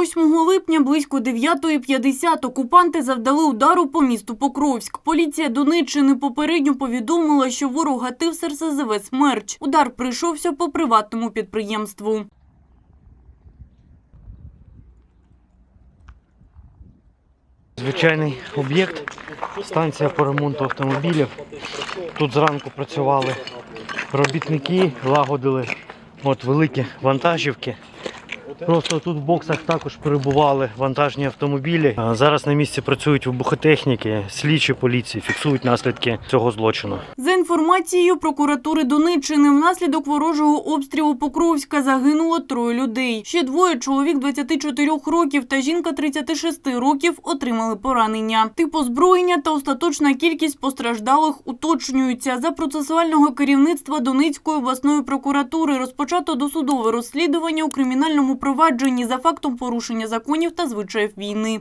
8 липня близько 9.50 окупанти завдали удару по місту Покровськ. Поліція Донеччини попередньо повідомила, що ворог гатив з РСЗВ «Смерч». Удар прийшовся по приватному підприємству. Звичайний об'єкт, станція по ремонту автомобілів. Тут зранку працювали робітники, лагодили от великі вантажівки. Просто тут в боксах також перебували вантажні автомобілі. Зараз на місці працюють вибухотехніки, слідчі поліції, фіксують наслідки цього злочину. За інформацією прокуратури Донеччини, внаслідок ворожого обстрілу Покровська загинуло троє людей. Ще двоє чоловік 24 років та жінка 36 років отримали поранення. Тип озброєння та остаточна кількість постраждалих уточнюються. За процесуального керівництва Донецької обласної прокуратури розпочато досудове розслідування у кримінальному провадженні за фактом порушення законів та звичаїв війни.